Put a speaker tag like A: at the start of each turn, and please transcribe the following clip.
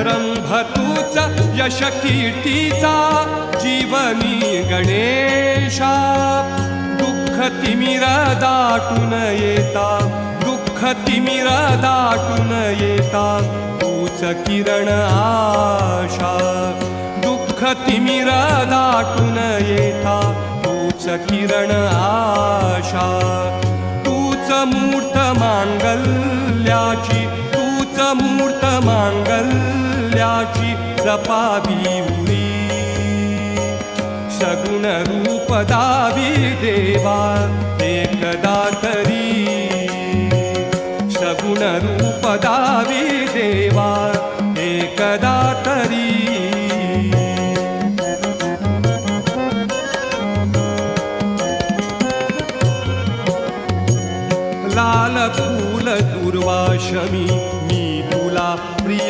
A: रंभतूच यश कीर्तीचा जीवनी गणेशा. दुःख तिमिर दाटून येता दुःख तिमिर दाटून येता तूच किरण आशा. दुःख तिमिर दाटून येता तूच किरण आशा. तूच मूर्त मांगल्याची तूच मूर्त ईश्वराची जपावी मुळी सगुण रूप देवा एकदा तरी. सगुण रूप दावी देवा एकदा तरी. लाल फूल दुर्वाशमी मी तुला प्रिय